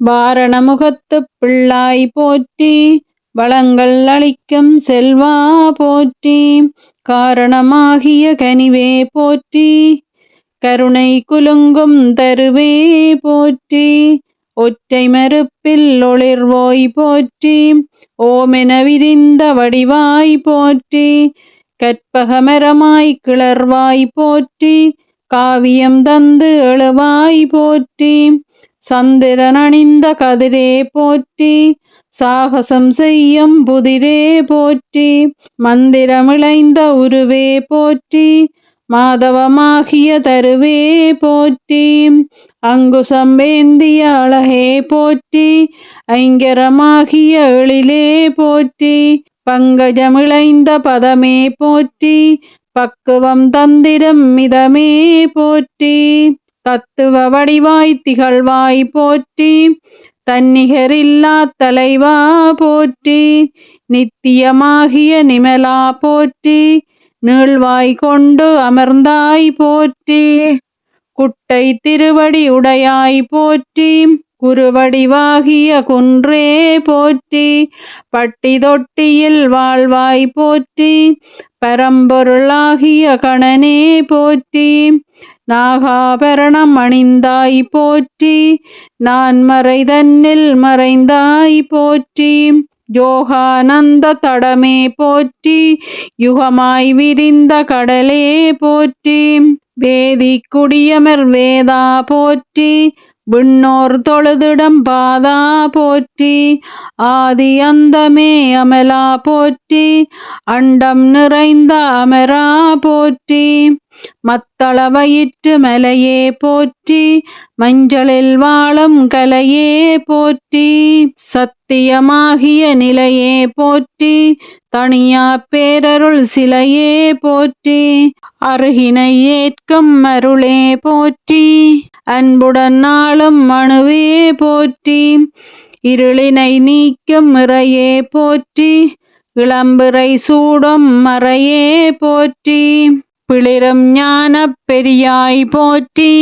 வாரணமுகத்து பிள்ளாய் போற்றி வளங்கள் அளிக்கும் செல்வா போற்றி காரணமாகிய கனிவே போற்றி கருணை குலுங்கும் தருவே போற்றி ஒற்றை மறுப்பில் ஒளிர்வோய் போற்றி ஓமென விரிந்த வடிவாய் போற்றி கற்பகமரமாய் கிளர்வாய் போற்றி காவியம் தந்து எழுவாய் போற்றி சந்திரன் அணிந்த கதிரே போற்றி சாகசம் செய்யும் புதிரே போற்றி மந்திரமிளைந்த உருவே போற்றி மாதவமாகிய தருவே போற்றி அங்குசம் வேந்திய அழகே போற்றி ஐங்கரமாகிய எழிலே போற்றி பங்கஜமிளைந்த பதமே போற்றி பக்குவம் தந்திடம் மிதமே போற்றி. தத்துவ வடிவாய் திகழ்வாய் போற்றி தன்னிகரில்லா தலைவா போற்றி நித்தியமாகிய நிமலா போற்றி நீழ்வாய் கொண்டு அமர்ந்தாய் போற்றி குட்டை திருவடி உடையாய் போற்றி குருவடிவாகிய குன்றே போற்றி பட்டி தொட்டியில் வாழ்வாய் போற்றி பரம்பொருளாகிய கணனே போற்றி நாகாபரணம் அணிந்தாய் போற்றி. நான் மறைதன்னில் மறைந்தாய் போற்றி. யோகானந்த தடமே போற்றி. யுகமாய் விரிந்த கடலே போற்றி. வேதி குடியமர் வேதா போற்றி. விண்ணோர் தொழுதிடம் பாதா போற்றி. ஆதி அந்தமே அமலா போற்றி. அண்டம் நிறைந்த அமரா போற்றி. மத்தளவயிற்று மலையே போற்றி மஞ்சளில் வாழும் கலையே போற்றி சத்தியமாகிய நிலையே போற்றி தனியா பேரருள் சிலையே போற்றி அருகினை ஏற்கும் அருளே போற்றி அன்புடன் நாளும் மனுவே போற்றி இருளினை நீக்கும் இறையே போற்றி இளம்பிறை சூடும் மறையே போற்றி. பிளிரும் ஞான பெரியாய் போற்றி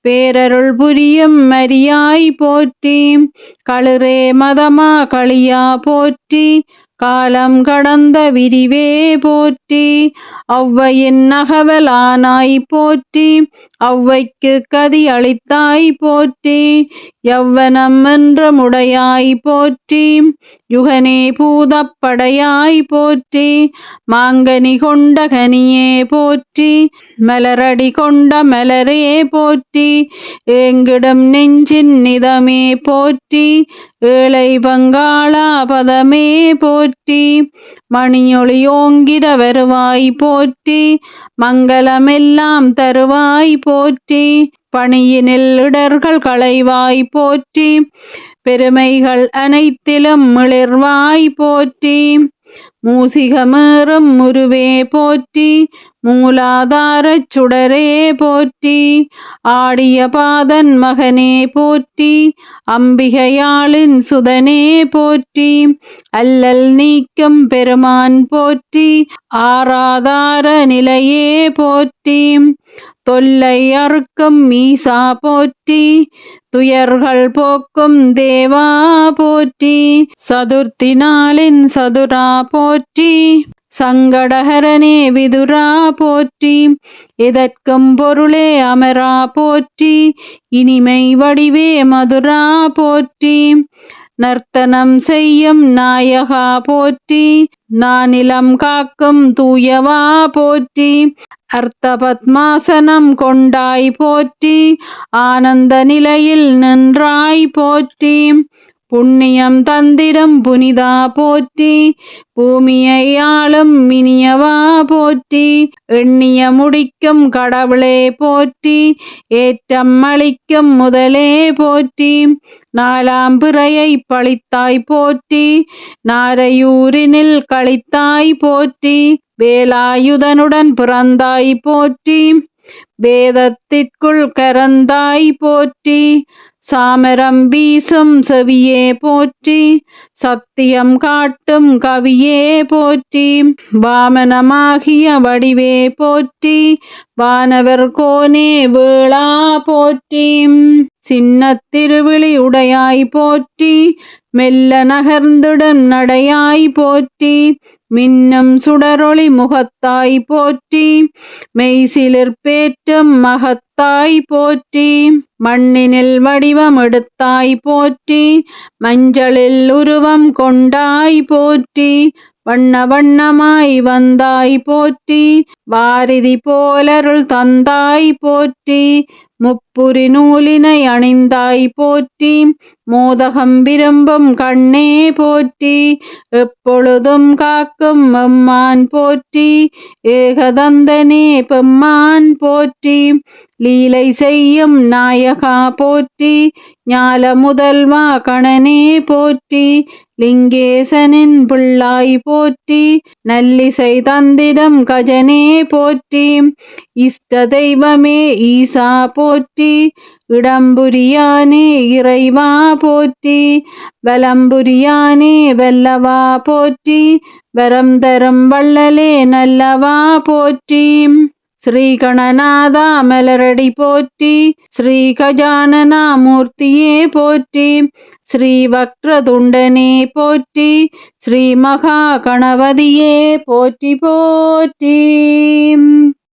பேரருள் புரியும் மரியாய் போற்றி களிரே மதமா களியா போற்றி காலம் கடந்த விரிவே போற்றி ஒளவையின் நகவலானாய் போற்றி அவ்வைக்கு கதி அளித்தாய் போற்றி யவ்வனம் என்ற முடையாய் போற்றி யுகனே பூதப்படையாய் போற்றி மாங்கனி கொண்ட கனியே போற்றி மலரடி கொண்ட மலரே போற்றி ஏங்கிடம் நெஞ்சின் நிதமே போற்றி ஏழை பங்காளா பதமே போற்றி மணியொளியோங்கித வருவாய் போற்றி மங்களமெல்லாம் தருவாய் போற்றி பணியினில் இடர்கள் களைவாய் போற்றி பெருமைகள் அனைத்திலும் மிளிர்வாய் போற்றி மூசிகமேறும் முருவே போற்றி மூலாதாரச் சுடரே போற்றி ஆடிய பாதன் மகனே போற்றி அம்பிகையாளின் சுதனே போற்றி அல்லல் நீக்கம் பெருமான் போற்றி ஆராதார நிலையே போற்றி தொல்லை அறுக்கும் மீசா போற்றி துயர்கள் போக்கும் தேவா போற்றி சதுர்த்தி நாளின் சதுரா போற்றி. சங்கடஹரனே விதுரா போற்றி எதற்கும் பொருளே அமரா போற்றி இனிமை வடிவே மதுரா போற்றி. நர்த்தனம் செய்யும் நாயகா போற்றி நானிலம் காக்கும் தூயவா போற்றி. அர்த்த பத்மாசனம் கொண்டாய் போற்றி ஆனந்த நிலையில் நின்றாய் போற்றி. புண்ணியம் தந்திரம் புனிதா போற்றி பூமியை ஆளும் மினியவா போற்றி எண்ணிய முடிக்கும் கடவுளே போற்றி ஏற்றம் அளிக்கும் முதலே போற்றி நாலாம் பிறையை பழித்தாய் போற்றி நாரையூரினில் கழித்தாய் போற்றி வேலாயுதனுடன் பிறந்தாய் போற்றி வேதத்திற்குள் கரந்தாய் போற்றி சாமரம் வீசும் செவியே போற்றி சத்தியம் காட்டும் கவியே போற்றி வாமனமாகிய வடிவே போற்றி வானவர் கோனே வேளா போற்றி சின்ன திருவிழி உடையாய் போற்றி மெல்ல நகர்ந்துடன் நடையாய் போற்றி மின்னும் சுடரொளி முகத்தாய் போற்றி மெய்சிலிர்பேற்றும் மகத்தாய் போற்றி. மண்ணினில் வடிவம் எடுத்தாய் போற்றி. மஞ்சளில் உருவம் கொண்டாய் போற்றி. வண்ண வண்ணமாய் வந்தாய் போற்றி. வாரிதி போலருள் தந்தாய் போற்றி. முப்புரி நூலினை அணிந்தாய் போற்றி மோதகம் விரும்பும் கண்ணே போற்றி எப்பொழுதும் காக்கும் எம்மான் போற்றி ஏகதந்தனே பெம்மான் போற்றி லீலை செய்யும் நாயகா போற்றி ஞால முதல்வா கணனே போற்றி லிங்கேசனின் பிள்ளாய் போற்றி நல்லிசை தந்திடம் கஜனே போற்றி இஷ்ட தெய்வமே ஈசா போற்றி இடம்புரியானே இறைவா போற்றி வலம்புரியானே வெல்லவா போற்றி வரம் தரும் வள்ளலே நல்லவா போற்றி. ஸ்ரீ கணநாதா மலரடி போற்றி ஸ்ரீ கஜானனா மூர்த்தியே போற்றி ஸ்ரீ வக்ரதுண்டனே போற்றி ஸ்ரீ மகா கணபதியே போற்றி போற்றி